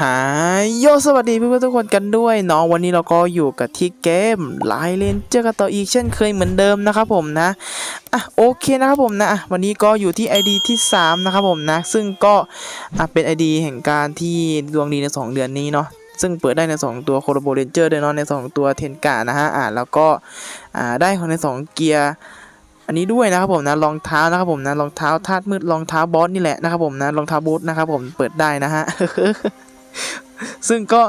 หายโยสวัสดีเพื่อนๆทุกคนกันด้วยเนาะวันนี้เราก็อยู่กับที่เกมไลน์เลนเจอกันต่ออีกเช่นเคยเหมือนเดิมนะครับผมนะอะโอเคนะครับผมนะวันนี้ก็อยู่ที่ ID ที่ 3 นะครับผมนะ ซึ่งก็อะเป็น ID แห่งการที่ดวงดีใน 2 เดือนนี้เนาะซึ่งเปิดได้ใน 2 ตัวโคโรโบเรนเจอร์ด้วยเนาะใน 2 ตัวเทนกานะฮะอะแล้วก็อ่าได้ของใน 2 เกียร์อันนี้ด้วยนะครับผมนะรองเท้านะครับผมนะรองเท้าธาตุมืดรองเท้าบอสนี่แหละนะครับผมนะรองเท้าบูทนะครับผมเปิดได้นะฮะ ซึ่งก็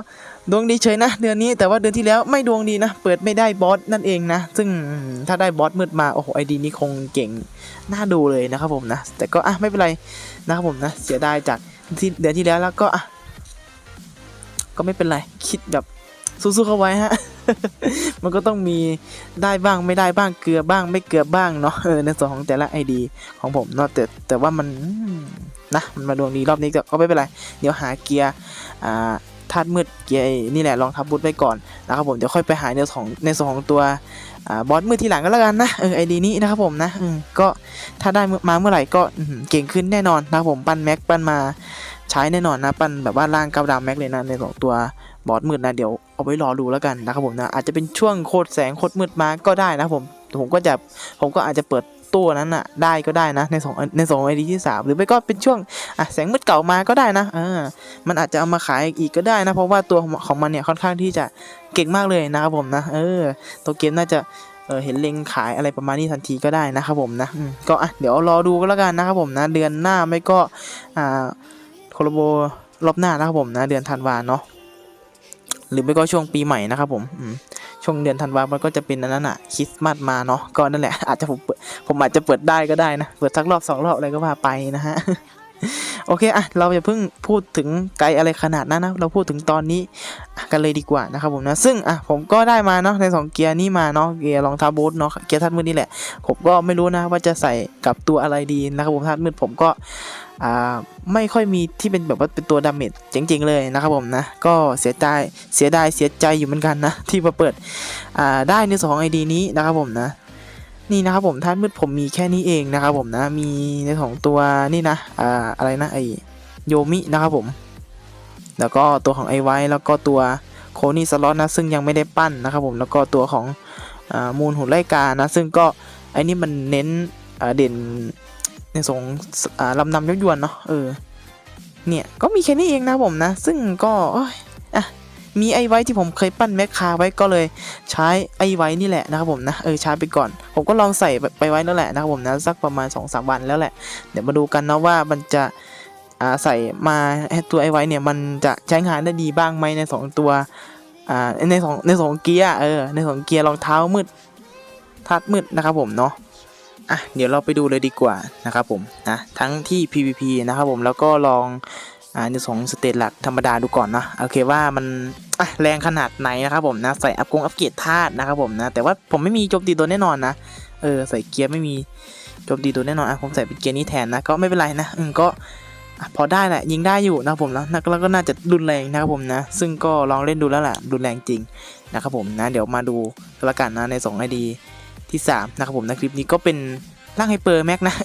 ดวงดีเฉยนะ เดือนนี้แต่ว่าเดือนที่แล้วไม่ดวงดีนะ เปิดไม่ได้บอสนั่นเองนะ ซึ่งถ้าได้บอสมืดมา โอ้โหไอดีนี้คงเก่งน่าดูเลยนะครับผมนะ แต่ก็อะไม่เป็นไรนะครับผมนะ เสียดายจากที่เดือนที่แล้วแล้วก็อะก็ไม่เป็นไร คิดแบบสู้ๆเข้าไว้ฮะ มันก็ต้องมีได้บ้างไม่ได้บ้างเกลือบ้างไม่เกลือบ้างเนาะในส่วนของแต่ละไอดีของผมเนาะแต่แต่ว่ามัน นะมันมาดวงดีรอบนี้ก็ก็ไม่เป็นไร เดี๋ยวหาเกียร์อ่าธาตุมืดเกียร์นี่แหละลองทับบุตไว้ก่อนนะครับผมเดี๋ยวค่อยไปหาในส่วนของในส่วนของตัวอบอสมืดทีหลังก็แล้วกันนะเออไอดีนี้นะครับผมนะก็ถ้าได้มาเมื่อไหร่ก็เก่งขึ้นแน่นอนนะครับผมปั้นแม็กปั้นมาใช้แน่นอนนะปั้นแบบว่าร่างก้าดาวแม็กเลยนะในสองตัวบอสมืดนะเดี๋ยวเอาไว้รอดูแล้วกันนะครับผมนะอาจจะเป็นช่วงโคตรแสงโคตรมืดมาก็ได้นะผมผมก็จะผมก็อาจจะเปิด ตู้นั้นอะได้ก็ได้นะในสองในสองไอดีที่สามหรือไม่ก็เป็นช่วงอะแสงมืดเก่ามาก็ได้นะเออมันอาจจะเอามาขายอีกก็ได้นะ เพราะว่าตัวของมันเนี่ยค่อนข้างที่จะเก่งมากเลยนะครับผมนะเออตัวเกมน่าจะเออเห็นเล็งขายอะไรประมาณนี้ทันทีก็ได้นะครับผมนะก็อะเดี๋ยวรอดูก็แล้วกันนะครับผมนะเดือนหน้าไม่ก็อ่าโคโลโบรอบหน้านะครับผมนะเดือนธันวาเนาะหรือไม่ก็ช่วงปีใหม่นะครับผมอืม ช่วงเดือนธันวามันก็จะเป็นนั้นอะคริสต์มาสมาเนาะก็นั่นแหละอาจจะผมผมอาจจะเปิดได้ก็ได้นะเปิดสักรอบสองรอบอะไรก็ว่าไปนะฮะโอเคอะเราอย่าเพิ่งพูดถึงไกลอะไรขนาดนั้นนะเราพูดถึงตอนนี้กันเลยดีกว่านะครับผมนะซึ่งอะผมก็ได้มาเนาะในสองเกียร์นี่มาเนาะเกียร์รองเท้าบูทเนาะเกียร์ทัดมืดนี่แหละ ผมก็ไม่รู้นะว่าจะใส่กับตัวอะไรดีนะครับผมทัดมืดผมก็ อ่าไม่ค่อยมีที่เป็นแบบว่าเป็นตัวดาเมจเจ๋งๆเลยนะครับผมนะ ก็เสียใจเสียดายเสียใจอยู่เหมือนกันนะ ที่มาเปิดอ่าได้ในสองไอดีนี้นะครับผมนะ นี่นะครับผมท่านมืดผมมีแค่นี้เองนะครับผมนะ มีในของตัวนี่นะอ่าอะไรนะไอโยมินะครับผม แล้วก็ตัวของไอไว้แล้วก็ตัวโคนี่สล็อตนะซึ่งยังไม่ได้ปั้นนะครับผมแล้วก็ตัวของอมูลหุ่นไล่กานะ ซึ่งก็ไอนี่มันเน้นเด่น ในสงอ่าลำนำยกยวนเนาะเออเนี่ยก็มีแค่นี้เองนะผมนะ ซึ่งก็อ,อะมีไอไว้ที่ผมเคยปั้นแมคคาไว้ก็เลยใช้ไอไว้นี่แหละนะครับผมนะเออใช้ไปก่อน ผมก็ลองใส่ไปไว้แล้วแหละนะครับผมนะสักประมาณ2อสวันแล้วแหละ เดี๋ยวมาดูกันนะว่ามันจะอ่าใส่มาตัวไอไว้เนี่ยมันจะใช้งานได้ดีบ้างไหมใน 2 ตัวอ่าในสองในสองเกียร์เออในสองเกียร์รองเท้ามืดทัดมืดนะครับผมเนาะ อะเดี๋ยวเราไปดูเลยดีกว่านะครับผมนะทั้งที่ PVP นะครับผมแล้วก็ลองอ่าในสองสเตจหลักธรรมดาดูก่อนนะโอเคว่ามันอะแรงขนาดไหนนะครับผมนะใส่อัพกงอัพเกรดธาตุนะครับผมนะแต่ว่าผมไม่มีโจมตีตัวแน่นอนนะเออใส่เกียร์ไม่มีโจมตีตัวแน่นอนอะผมใส่เป็นเกียร์นี้แทนนะก็ไม่เป็นไรนะอืมก็พอได้แหละยิงได้อยู่นะครับผมแล้วแล้วก็น่าจะรุนแรงนะครับผมนะ ซึ่งก็ลองเล่นดูแล้วแหละรุนแรงจริงนะครับผมนะ เดี๋ยวมาดูกันละกันนะใน2 ID ที่3นะครับผมนะคลิปนี้ก็เป็นร่างไฮเปอร์แม็กนะ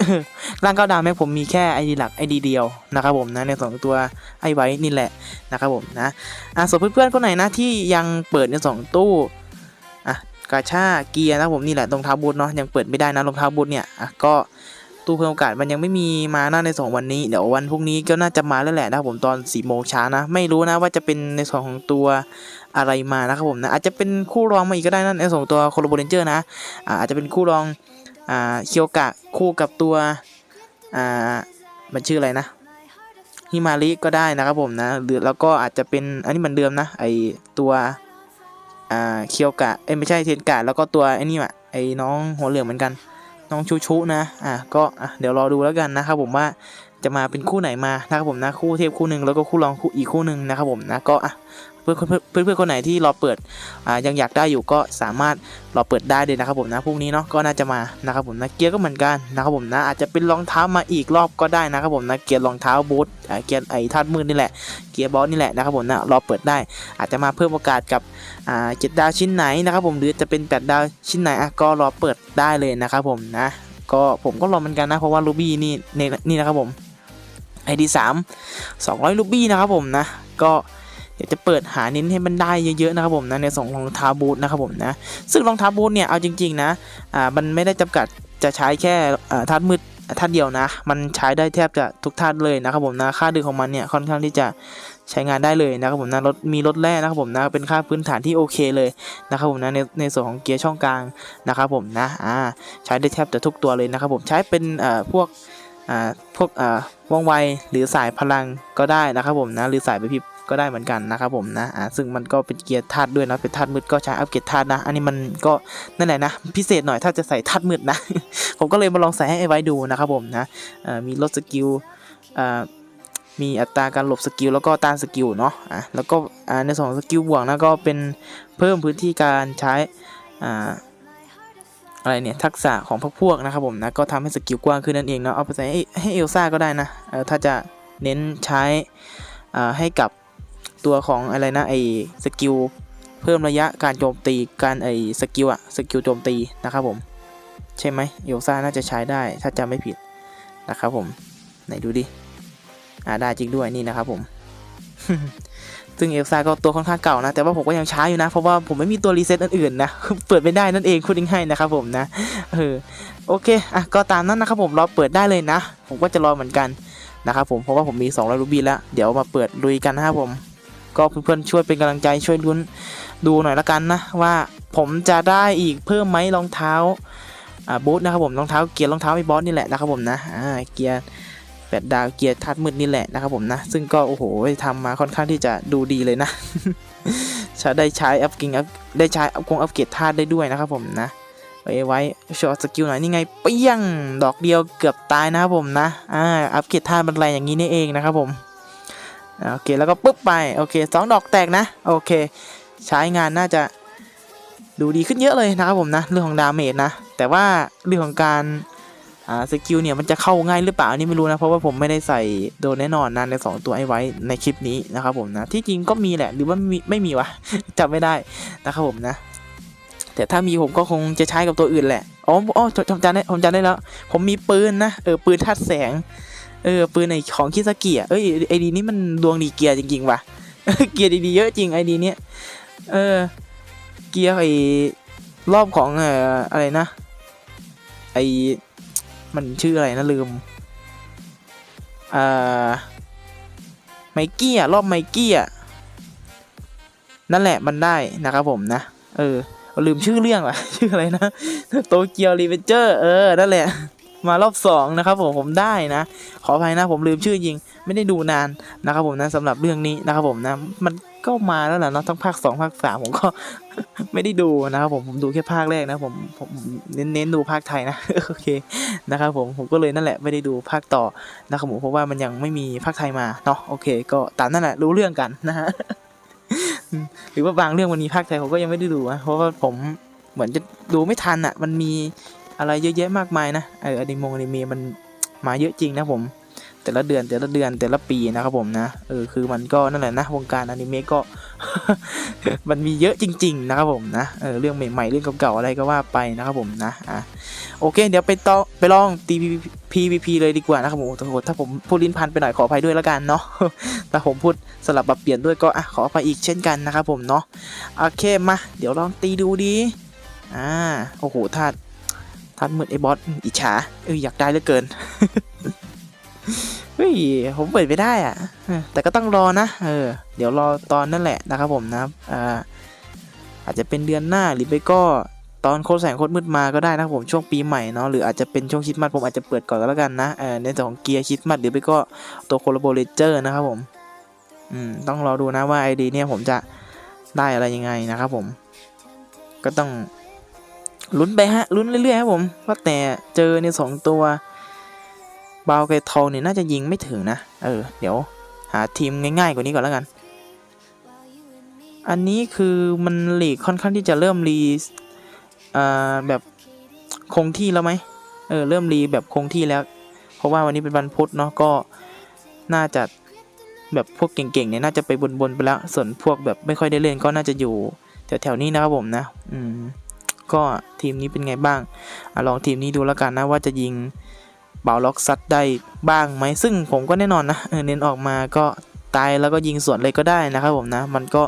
ร่างเก้าดาวแม็กผมมีแค่ไอดีหลักไอดีเดียวนะครับผมนะในสองตัวไอไว้นี่แหละนะครับผมนะอะส่วนเพื่อนๆคนไหนนะที่ยังเปิดในสองตู้อะกาชาเกียร์นะผมนี่แหละรองเท้าบูทเนาะยังเปิดไม่ได้นะรองเท้าบูทเนี่ยอะก็ตู้เพิ่มโอกาสมันยังไม่มีมาหน้าในสองวันนี้เดี๋ยววันพรุ่งนี้ก็น่าจะมาแล้วแหละนะครับผมตอน4ี่โมงเช้านะ ไม่รู้นะว่าจะเป็นในส่วนของตัว อะไรมานะครับผมนะอาจจะเป็นคู่รองมาอีกก็ได้นะในสองตัวโคโลโบเรนเจอร์นะอาจจะเป็นคู่รองอ่าเคียวกะคู่กับตัวอ่ามันชื่ออะไรนะฮิมาริก็ได้นะครับผมนะหรือแล้วก็อาจจะเป็นอันนี้เหมือนเดิมนะไอตัวอ่าเคียวกะเอ้ไม่ใช่เทนกะแล้วก็ตัวไอ้นี่อะไอ้น้องหัวเหลืองเหมือนกันน้องชูชูนะอะก็อะเดี๋ยวรอดูแล้วกันนะครับผมว่าจะมาเป็นคู่ไหนมานะครับผมนะคู่เทพคู่หนึ่งแล้วก็คู่รองคู่อีกคู่หนึ่งนะครับผมนะก็อะ เพื่อนเพื่อนเพื่อนเพื่อคนไหนที่รอเปิดอ่ายังอยากได้อยู่ก็สามารถราเปิดได้เลยนะครับผมนะพรุ่งนี้เนาะก็น่าจะมานะครับผมนะเกียร์ก็เหมือนกันนะครับผมนะอาจจะเป็นรองเท้ามาอีกรอบก็ได้นะครับผมนะเกียร์รองเท้าบูทเกียร์ไอ้ธาตุมืดนี่แหละเกียร์บอสนี่แหละนะครับผมนะรอเปิดได้ อาจจะมาเพิ่มโอกาสกับอ่าเจ็ดดาวชิ้นไหนนะครับผมหรือจะเป็นแปดดาวชิ้นไหนอะก็รอเปิดได้เลยนะครับผมนะก็ผมก็รอเหมือนกันนะเพราะว่าลูบี้นี่นี่นี่นะครับผมไอดีสามสองร้อยลูบี้นะครับผมนะก็ เดี๋ยวจะเปิดหาเน้นให้มันได้เยอะๆนะครับผมนะในส่งรองเท้าบูทนะครับผมนะซึ่งรองเท้าบูทเนี่ยเอาจริงๆนะอ่ามันไม่ได้จำกัดจะใช้แค่อ่าธาตุมืดธาตุเดียวนะ มันใช้ได้แทบจะทุกธาตุเลยนะครับผมนะค่าดึงของมันเนี่ยค่อนข้างที่จะใช้งานได้เลยนะครับผมนะรถมีรถแร่นะครับผมนะเป็นค่าพื้นฐานที่โอเคเลยนะครับผมนะในในส่วนของเกียร์ช่องกลางนะครับผมนะอ่าใช้ได้แทบจะทุกตัวเลยนะครับผมใช้เป็นเอ่อพวกอ่าพวกอ่าว่องไวหรือสายพลังก็ได้นะครับผมนะหรือสายไปพิบ ก็ได้เหมือนกันนะครับผมนะอ่าซึ่งมันก็เป็นเกียร์ธาตุด้วยนะเป็นธาตุมืดก็ใช้อัปเกรดธาตุนะ อันนี้มันก็นั่นแหละนะพิเศษหน่อยถ้าจะใส่ธาตุมืดนะ ผมก็เลยมาลองใส่ให้ไอ้ไว้ดูนะครับผมนะเอ่อมีลดสกิลอ่ามีอัตราการหลบสกิลแล้วก็ต้านสกิลเนาะอะแล้วก็อ่าในส่วนของสกิลบวกนะก็เป็นเพิ่มพื้นที่การใช้อ่าอะไรเนี่ยทักษะของพวกพวกนะครับผมนะก็ทำให้สกิลกว้างขึ้นนั่นเองเนาะเอาไปใส่ให้ให้เอลซ่าก็ได้นะเออถ้าจะเน้นใช้อ่าให้กับ ตัวของอะไรนะไอสกิลเพิ่มระยะการโจมตีการไอสกิลอะสกิลโจมตีนะครับผม ใช่ไหมเอลซ่าน่าจะใช้ได้ถ้าจำไม่ผิดนะครับผมไหนดูดิอ่าได้จริงด้วยนี่นะครับผมซึ่งเอลซ่าก็ตัวค่อนข้างเก่านะ แต่ว่าผมก็ยังใช้อยู่นะ เพราะว่าผมไม่มีตัวรีเซ็ตอื่นๆนะ เปิดไม่ได้นั่นเองคุณดิ้งให้นะครับผมนะ เออ โอเค อะ ก็ตามนั้นนะครับผม รอเปิดได้เลยนะ ผมก็จะรอเหมือนกันนะครับผม เพราะว่าผมมี200รูบี้แล้ว เดี๋ยวมาเปิดลุยกันนะครับผม ก็เพื่อนๆช่วยเป็นกำลังใจช่วยลุ้นดูหน่อยละกันนะว่าผมจะได้อีกเพิ่มไหมรองเท้าบูทนะครับผมรองเท้าเกียร์รองเท้าไอ้บอสนี่แหละนะครับผมนะเกียร์แปดดาวเกียร์ทัดมืดนี่แหละนะครับผมนะ ซึ่งก็โอ้โหทำมาค่อนข้างที่จะดูดีเลยนะใช้ได้ใช้อัพกิ้งอัพได้ใช้อัพกงอัพเกียรดธาตุได้ด้วยนะครับผมนะไว้ไว้ช็อตสกิลหน่อยนี่ไงเปี้ยงดอกเดียวเกือบตายนะครับผมนะอ่าอัพเกียรดธาตุมันแรงอย่างนี้นี่เองนะครับผม โอเคแล้วก็ปุ๊บไปโอเคสองดอกแตกนะโอเค ใช้งานน่าจะดูดีขึ้นเยอะเลยนะครับผมนะเรื่องของดาเมจนะแต่ว่าเรื่องของการอ่าสกิลเนี่ยมันจะเข้าง่ายหรือเปล่าอันนี่ไม่รู้นะเพราะว่าผมไม่ได้ใส่โดนแน่นอนนะใน 2 ตัวไอ้ไว้ในคลิปนี้นะครับผมนะที่จริงก็มีแหละหรือว่าไม่มีไม่มีวะจำไม่ได้นะครับผมนะ แต่ถ้ามีผมก็คงจะใช้กับตัวอื่นแหละอ๋ออ๋อจำได้ผมจำได้แล้ว ผมมีปืนนะเออปืนทัดแสง เออปืนในของคิสกิอะเอ้ยไอดีนี้มันดวงดีเกียร์จริงๆว่ะเกียร์ดีๆเยอะจริงไอดีเนี้ยเออ เกียร์ไอรอบของเอ่ออะไรนะ ไอมันชื่ออะไรนะลืมอ่าไมกี้อะรอบไมกี้อะนั่นแหละมันได้นะครับผมนะ เออลืมชื่อเรื่องว่ะ ชื่ออะไรนะ โตเกียวรีเวนเจอร์ เออ นั่นแหละ มารอบสองนะครับผมผมได้นะ ขออภัยนะผมลืมชื่อจริงไม่ได้ดูนานนะครับผมนะสำหรับเรื่องนี้นะครับผมนะมันก็มาแล้วแหละเนาะทั้งภาคสองภาคสามผมก็ไม่ได้ดูนะครับผมผมดูแค่ภาคแรกนะผมผมเน้นเน้นดูภาคไทยนะโอเคนะครับผมผมก็เลยนั่นแหละไม่ได้ดูภาคต่อนะครับผมเพราะว่ามันยังไม่มีภาคไทยมาเนาะโอเค ก็ตามนั่นแหละรู้เรื่องกันนะฮะหรือว่าบางเรื่องมันมีภาคไทยผมก็ยังไม่ได้ดูนะเพราะว่าผมเหมือนจะดูไม่ทันอะ มันมี อะไรเยอะแยะมากมายนะเอออนิมงอนิเมะมันมาเยอะจริงนะผม แต่ละเดือนแต่ละเดือนแต่ละปีนะครับผมนะเออคือมันก็นั่นแหละนะวงการอนิเมะก็ มันมีเยอะจริง ๆ นะครับผมนะเออเรื่องใหม่ๆเรื่องเก่าๆอะไรก็ว่าไปนะครับผมนะอะโอเค เดี๋ยวไปต่อไปลองตี PVP เลยดีกว่านะครับผมโอ้โหถ้าผมพูดลิ้นพันไปหน่อยขออภัยด้วยแล้วกันเนาะถ้าผมพูดสลับปรับเปลี่ยนด้วยก็อะขออภัยอีกเช่นกันนะครับผมเนาะโอเคมาเดี๋ยวลองตีดูดีอ่าโอ้โหธา ตุธาตุมืดไอ้บอสอิจฉาเอออยากได้เหลือเกินเฮ้ยผมเปิดไม่ได้อะแต่ก็ต้องรอนะเออเดี๋ยวรอตอนนั่นแหละนะครับผมนะอ่าอาจจะเป็นเดือนหน้าหรือไปก็ตอนโคตรแสงโคตรมืดมาก็ได้นะครับผมช่วงปีใหม่เนาะหรืออาจจะเป็นช่วงคิดมัดผมอาจจะเปิดก่อนก็แล้วกันนะเออในส่วนของเกียร์คิดมัดหรือไปก็ตัวโคลโบเรเจอร์นะครับผมอืมต้องรอดูนะว่าไอดีเนี่ยผมจะได้อะไรยังไงนะครับผม ก็ต้อง ลุ้นไปฮะลุ้นเรื่อยๆครับผมว่าแต่เจอในสองตัวบาวไกทองเนี่ยน่าจะยิงไม่ถึงนะ เออ เดี๋ยวหาทีมง่ายๆกว่านี้ก่อนแล้วกัน อันนี้คือมันหลีกค่อนข้างที่จะเริ่มรีอ่าแบบคงที่แล้วไหมเออเริ่มรีแบบคงที่แล้ว เพราะว่าวันนี้เป็นวันพุธเนาะก็น่าจะแบบพวกเก่งๆเนี่ยน่าจะไปบนๆไปแล้ว ส่วนพวกแบบไม่ค่อยได้เล่นก็น่าจะอยู่แถวๆนี้นะครับผมนะ อืม ก็ทีมนี้เป็นไงบ้างอลองทีมนี้ดูแล้วกันนะว่าจะยิงเบาล็อกซัดได้บ้างไหมซึ่งผมก็แน่นอนนะเน้นออกมาก็ตายแล้วก็ยิงสวนเลยก็ได้นะครับผมนะมันก็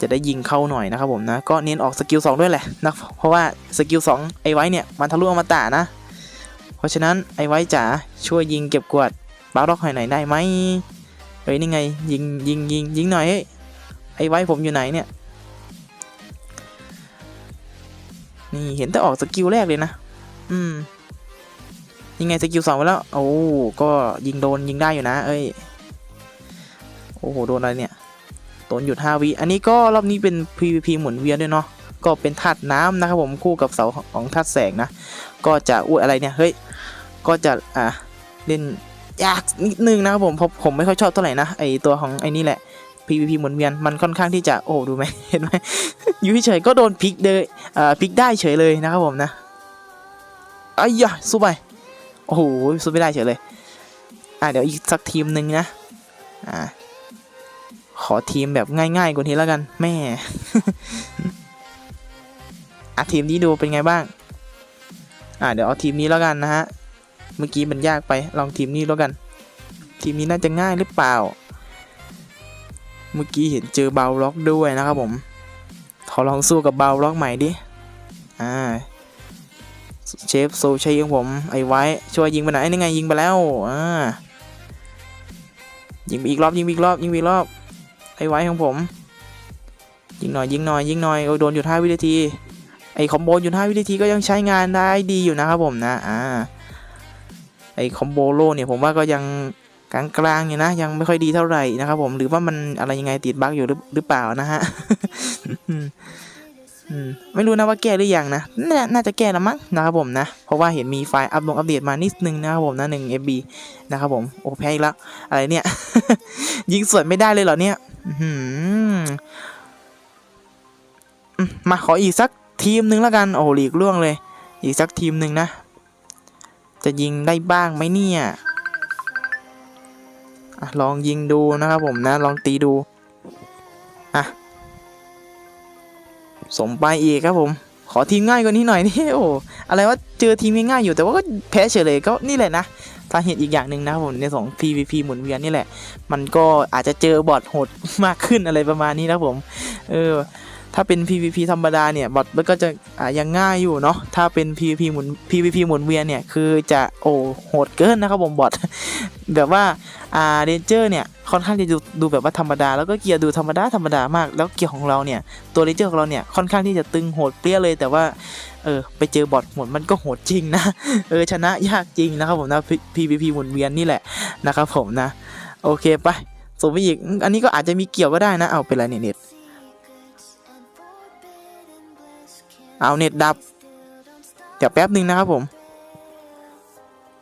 จะได้ยิงเข้าหน่อยนะครับผมนะก็เน้นออกสกิลสองด้วยแหละนะเพราะว่าสกิลสองไอไว้เนี่ยมันทะลุอมตะนะ เพราะฉะนั้นไอไว้จ๋าช่วยยิงเก็บกวาดบาร์ล็อกหน่อยหนได้ไหมเฮ้ยนี่ไงยิงยิงยิงยิงหน่อยไอไว้ผมอยู่ไหนเนี่ย นี่เห็นแต่ออกสกิลแรกเลยนะ อืม ยังไงสกิลสองไปแล้ว โอ้ ก็ยิงโดนยิงได้อยู่นะ เอ้ย โอ้โห โดนอะไรเนี่ยโดนหยุด5วิ อันนี้ก็รอบนี้เป็น PVP หมุนเวียนด้วยเนาะ ก็เป็นธาตุน้ำนะครับผมคู่กับเสาของธาตุแสงนะ ก็จะอุ้ยอะไรเนี่ย เฮ้ย ก็จะ อะ เล่นยากนิดนึงนะครับผมผมผมไม่ค่อยชอบเท่าไหร่นะ ไอตัวของไอนี่แหละ PVP หมุนเวียนมันค่อนข้างที่จะโอ้ดูไหมเห็นไหมอยู่เฉยก็โดนพลิกเลยอ่าพลิกได้เฉยเลยนะครับผมนะอ้ยยะสู้ไปโอ้โหสู้ไม่ได้เฉยเลยอะเดี๋ยวอีกสักทีมหนึ่งนะอ่าขอทีมแบบง่ายๆกว่านี้แล้วกันแม่อะทีมนี้ดูเป็นไงบ้างอะเดี๋ยวเอาทีมนี้แล้วกันนะฮะเมื่อกี้มันยากไปลองทีมนี้แล้วกัน ทีมนี้น่าจะง่ายหรือเปล่า เมื่อกี้เห็นเจอเบาล็อกด้วยนะครับผมขอลองสู้กับเบาล็อกใหม่ดิอ่าเชฟโซชัยของผมไอ้ไว้ช่วยยิงไปไหนนี่ไงยิงไปแล้วอ่ายิงอีกรอบยิงอีกรอบยิงอีกรอบไอ้ไว้ของผม ยิงหน่อยยิงหน่อยยิงหน่อยโอ้โดนหยุด5วินาทีไอ้คอมโบหยุด5วินาทีก็ยังใช้งานได้ดีอยู่นะครับผมนะอ่าไอ้คอมโบโลเนี่ยผมว่าก็ยัง กลางๆอยู่นะ ยังไม่ค่อยดีเท่าไหร่นะครับผมหรือว่ามันอะไรยังไงติดบั๊กอยู่หรือหรือเปล่านะฮะไม่รู้นะว่าแก้หรือยังนะน,น่าจะแก้แล้วมั้งนะครับผมนะ เพราะว่าเห็นมีไฟล์อัปลงอัปเดตมานิดนึงนะครับผมนะหนึ่ง MB นะครับผมโอ้แพ้อีกแล้วอะไรเนี่ย ยิงสวนไม่ได้เลยเหรอเนี่ยมาขออีกสักทีมหนึ่งแล้วกัน โอ้หลีกล่วงเลย อีกสักทีมหนึ่งนะ จะยิงได้บ้างไหมเนี่ย ลองยิงดูนะครับผมนะ ลองตีดู อะ สมไปอีกครับผม ขอทีมง่ายกว่านี้หน่อยนี่โอ้อะไรว่าเจอทีมง่ายอยู่แต่ว่าก็แพ้เฉยเลยก็นี่แหละนะสาเหตุอีกอย่างหนึ่งนะครับผมในสอง PVP หมุนเวียนนี่แหละ มันก็อาจจะเจอบอทโหดมากขึ้นอะไรประมาณนี้นะผม เออ ถ้าเป็น PVP ธรรมดาเนี่ยบอทมันก็จะอ่ายังง่ายอยู่เนาะถ้าเป็น PVP หมุน PVP หมุนเวียนเนี่ยคือจะโอ้โหดเกินนะครับผมบอทแบบว่าอ่าเรนเจอร์เนี่ยค่อนข้างจะดูดูแบบว่าธรรมดาแล้วก็เกียร์ดูธรรมดาธรรมดามาก แล้วเกียร์ของเราเนี่ยตัวเรนเจอร์ของเราเนี่ยค่อนข้างที่จะตึงโหดเปรี้ยเลยแต่ว่าเออไปเจอบอทหมดมันก็โหดจริงนะเออชนะยากจริงนะครับผมนะ PVP หมุนเวียนนี่แหละนะครับผมนะ โอเคไปส่งไปอีก อันนี้ก็อาจจะมีเกี่ยวก็ได้นะ เอาเป็นไรเนี่ยเน็ต เอาเน็ตดับ เดี๋ยวแป๊บหนึ่งนะครับผม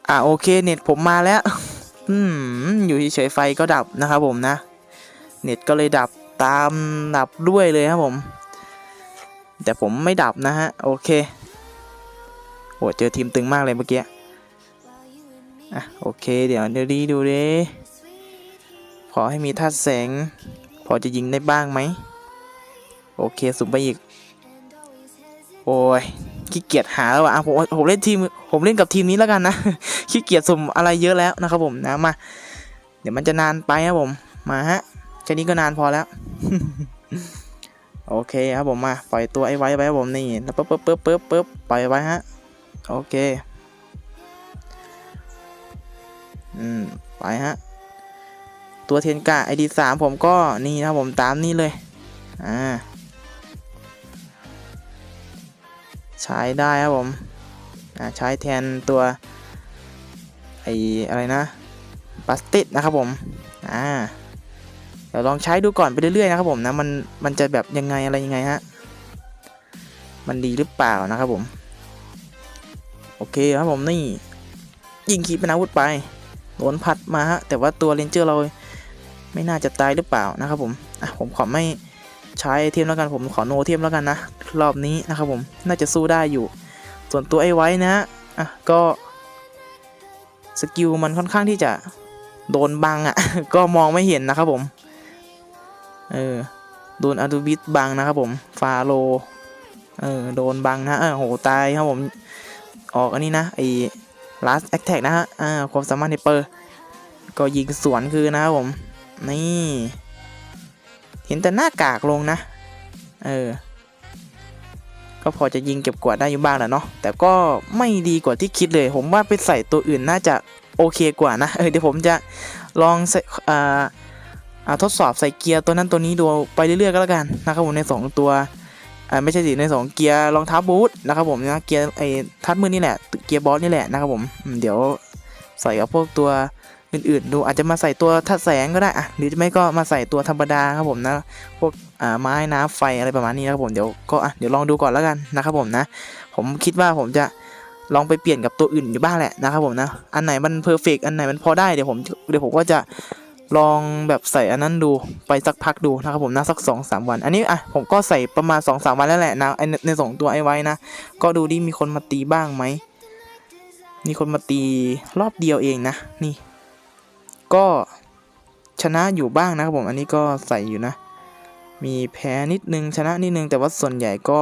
อ่าโอเคเน็ตผมมาแล้ว อืมอยู่เฉยไฟก็ดับนะครับผมนะ เน็ตก็เลยดับตามดับด้วยเลยครับผม แต่ผมไม่ดับนะฮะ โอเคโหเจอทีมตึงมากเลยเมื่อกี้ อะโอเค เดี๋ยวเดี๋ยวดีดูดิขอให้มีธาตุแสง พอจะยิงได้บ้างไหม โอเคสุ่มไปอีก โอ้ยขี้เกียจหาแล้วอะผมผมเล่นทีมผมเล่นกับทีมนี้แล้วกันนะขี้เกียจสุ่มอะไรเยอะแล้วนะครับผมนะมา เดี๋ยวมันจะนานไปครับผมมาฮะแค่นี้ก็นานพอแล้ว โอเคครับผมมาปล่อยตัวไอ้ไว้ไว้ครับผมนี่แล้วปึ๊บปึ๊บปึ๊บปึ๊บปึ๊บปล่อยไว้ฮะโอเคอืมไปฮะตัวเทนกาไอดีสามผมก็นี่นะครับผมตามนี้เลยอ่า ใช้ได้ครับผมใช้แทนตัวไออะไรนะบัสติดนะครับผมอ่าเดี๋ยวลองใช้ดูก่อนไปเรื่อยๆนะครับผมนะมันมันจะแบบยังไงอะไรยังไงฮะมันดีหรือเปล่านะครับผมโอเคครับผมนี่ยิงขีปนาวุธไปโดนพัดมาฮะแต่ว่าตัวเรนเจอร์เราไม่น่าจะตายหรือเปล่านะครับผมอะผมขอไม่ ใช้เทียมแล้วกันผมขอโนเทียมแล้วกันนะ รอบนี้นะครับผมน่าจะสู้ได้อยู่ ส่วนตัวไอ้ไว้นะอะก็สกิลมันค่อนข้างที่จะโดนบังอะ ก็มองไม่เห็นนะครับผม เออ โดนอดูบิสบังนะครับผม ฟาโล เออ โดนบังนะเออโห ตายครับผม ออกอันนี้นะไอ้ last attack นะฮะ อ่า ความสามารถในเปอร์ ก็ยิงสวนคือนะครับผม นี่ เห็นแต่หน้ากากลงนะ เออ ก็พอจะยิงเก็บกวาดได้อยู่บ้างแหละเนาะ แต่ก็ไม่ดีกว่าที่คิดเลย ผมว่าไปใส่ตัวอื่นน่าจะโอเคกว่านะ เออเดี๋ยวผมจะลองใส่อ่าอ่าทดสอบใส่เกียร์ตัวนั้นตัวนี้ดูไปเรื่อยๆก็แล้วกันนะครับผมในสองตัวอ่าไม่ใช่สิในสองเกียร์รองเท้าบูทนะครับผมนะเกียร์ไอ้ทัดมือนี่แหละเกียร์บอสนี่แหละนะครับผมเดี๋ยวใส่กับพวกตัว อื่นๆดูอาจจะมาใส่ตัวทัดแสงก็ได้อะหรือไม่ก็มาใส่ตัวธรรมดาครับผมนะพวกไม้น้ำไฟอะไรประมาณนี้นะครับผมเดี๋ยวก็อะเดี๋ยวลองดูก่อนแล้วกันนะครับผมนะ ผมคิดว่าผมจะลองไปเปลี่ยนกับตัวอื่นอยู่บ้างแหละนะครับผมนะ อันไหนมันเพอร์เฟกอันไหนมันพอได้เดี๋ยวผมเดี๋ยวผมก็จะลองแบบใส่อันนั้นดูไปสักพักดูนะครับผมนะสักสองสามวัน อันนี้อะผมก็ใส่ประมาณสองสามวันแล้วแหละนะในในสองตัวไอ้ไว้นะ ก็ดูดิมีคนมาตีบ้างไหมมีคนมาตีรอบเดียวเองนะนี่ ก็ชนะอยู่บ้างนะครับผมอันนี้ก็ใส่อยู่นะ มีแพ้นิดนึงชนะนิดนึงแต่ว่าส่วนใหญ่ก็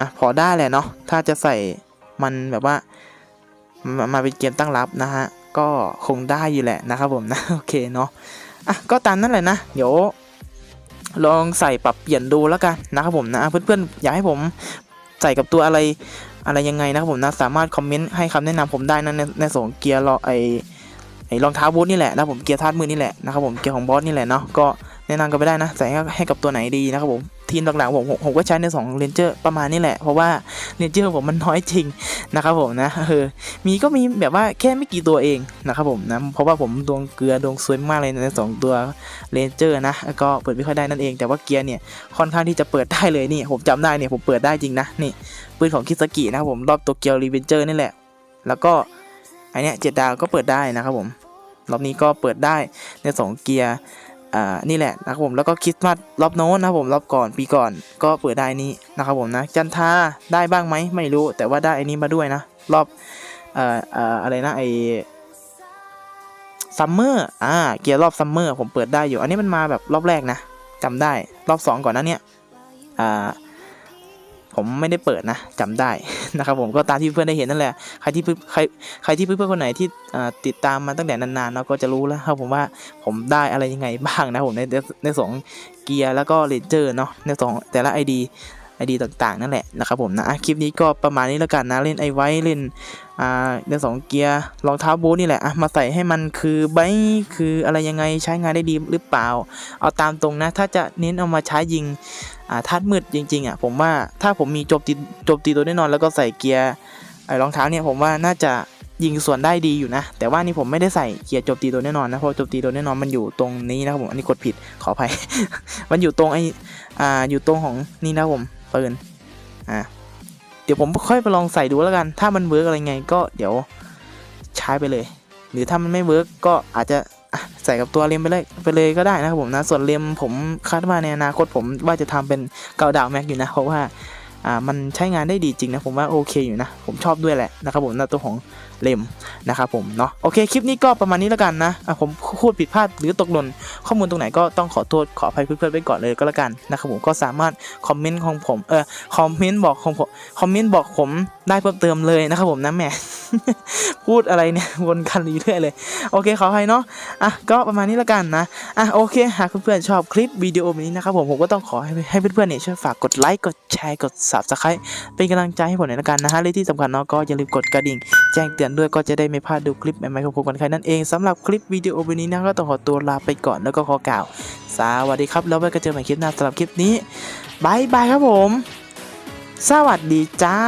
อะพอได้แหละเนาะถ้าจะใส่มันแบบว่ามามาเป็นเกมตั้งรับนะฮะก็คงได้อยู่แหละนะครับผมนะโอเคเนาะอะก็ตามนั่นแหละนะเดี๋ยวลองใส่ปรับเปลี่ยนดูแล้วกันนะครับผมนะเพื่อนๆอยากให้ผมใส่กับตัวอะไรอะไรยังไงนะครับผมนะสามารถคอมเมนต์ให้คำแนะนำผมได้นะในในส่วนของเกียร์รอไอ ไอรองเท้าบูทนี่แหละนะผมเกียร์ธาตุมือนี่แหละนะครับผมเกียร์ของบอสนี่แหละเนาะก็แนะนำกันไปได้นะใส่ให้ให้กับตัวไหนดีนะครับผมทีมหลักๆผมผมก็ใช้ในสองเรนเจอร์ประมาณนี้แหละ เพราะว่าเรนเจอร์ผมมันน้อยจริงนะครับผมนะเออมีก็มีแบบว่าแค่ไม่กี่ตัวเองนะครับผมนะเพราะว่าผมดวงเกลือดวงซวยมากเลยในสองตัวเรนเจอร์นะก็เปิดไม่ค่อยได้นั่นเอง แต่ว่าเกียร์เนี่ยค่อนข้างที่จะเปิดได้เลยนี่ผมจำได้เนี่ยผมเปิดได้จริงนะนี่ปืนของคิสกินะครับผมรอบตัวเกียวรีเวนเจอร์นี่แหละ แล้วก็ ไอเนี้ยเจ็ดดาวก็เปิดได้นะครับผมรอบนี้ก็เปิดได้ในสองเกียร์อ่านี่แหละนะครับผมแล้วก็คริสต์มาสรอบโน้นนะครับผมรอบก่อนปีก่อนก็เปิดได้นี้นะครับผมนะจันทาได้บ้างไหมไม่รู้แต่ว่าได้อ้นี้มาด้วยนะรอบเอ่อเอ่ออะไรนะไอซัมเมอร์อ่าเกียร์รอบซัมเมอร์ผมเปิดได้อยู่ อันนี้มันมาแบบรอบแรกนะจำได้รอบสองก่อนนั้นเนี่ยอ่า ผมไม่ได้เปิดนะจำได้นะครับผมก็ตามที่เพื่อนได้เห็นนั่นแหละใครที่เพื่อใครใครที่เพื่อนๆคนไหนที่ติดตามมาตั้งแต่นานๆเนาะก็จะรู้แล้วครับผมว่าผมได้อะไรยังไงบ้างนะผมในในสองเกียร์แล้วก็เลนเจอร์เนาะในสองแต่ละ ID ID ต่างๆ นั่นแหละนะครับผมนะะคลิปนี้ก็ประมาณนี้แล้วกันนะเล่นไอไว้เล่นอ่าในสองเกียร์รองเท้าบูทนี่แหละอะมาใส่ให้มันคือไบคืออะไรยังไงใช้งานได้ดีหรือเปล่า เอาตามตรงนะ ถ้าจะเน้นเอามาใช้ยิงอ่าทัดมืดจริงๆอะผมว่าถ้าผมมีโจมตีโจมตีตัวแน่นอน แล้วก็ใส่เกียร์ไอรองเท้าเนี่ยผมว่าน่าจะยิงส่วนได้ดีอยู่นะ แต่ว่านี่ผมไม่ได้ใส่เกียร์โจมตีตัวแน่นอนนะเพราะโจมตีตัวแน่นอนมันอยู่ตรงนี้นะครับผมอันนี้กดผิดขออภัย มันอยู่ตรงไออ่าอยู่ตรงของนี่นะผม ปืนอ่าเดี๋ยวผมค่อยไปลองใส่ดูแล้วกัน ถ้ามันเวิร์กอะไรไงก็เดี๋ยวใช้ไปเลย หรือถ้ามันไม่เวิร์กก็อาจจะใส่กับตัวเลมไปเลยไปเลยก็ได้นะครับผมนะส่วนเลมผมคาดว่าในอนาคตผมว่าจะทำเป็นเกาดาวแม็กอยู่นะเพราะว่าอ่ามันใช้งานได้ดีจริงนะผมว่าโอเคอยู่นะผมชอบด้วยแหละนะครับผมในตัวของ เลมนะครับผมเนาะโอเคคลิปนี้ก็ประมาณนี้แล้วกันนะอะผมพูดผิดพลาดหรือตกหล่นข้อมูลตรงไหนก็ต้องขอโทษขออภัยเพื่อนๆไปก่อนเลยก็แล้วกันนะครับผมก็สามารถคอมเมนต์ของผมเออคอมเมนต์บอกของผมคอมเมนต์บอกผมได้เพิ่มเติมเลยนะครับผมนะแหมพูดอะไรเนี่ยวนกันอยู่เรื่อยเลยโอเคขออภัยเนาะอะก็ประมาณนี้แล้วกันนะอะโอเคหากเพื่อนๆชอบคลิปวิดีโอแบบนี้นะครับผมผมก็ต้องขอให้ให้เพื่อนๆเนี่ยช่วยฝากกดไลค์กดแชร์กด subscribe เป็นกำลังใจให้ผมหน่อยละกันนะฮะและที่สำคัญเนาะก็อย่าลืมกดกระดิ่งแจ้งเตือนด้วยก็จะได้ไม่พลาดดูคลิปใหม่ๆของผมกันใครนั่นเองสำหรับคลิปวิดีโอวันนี้นะก็ต้องขอตัวลาไปก่อนแล้วก็ขอกล่าว สวัสดีครับ แล้วไว้กันเจอกันใหม่คลิปหน้าสำหรับคลิปนี้บายบายครับผม สวัสดีจ้า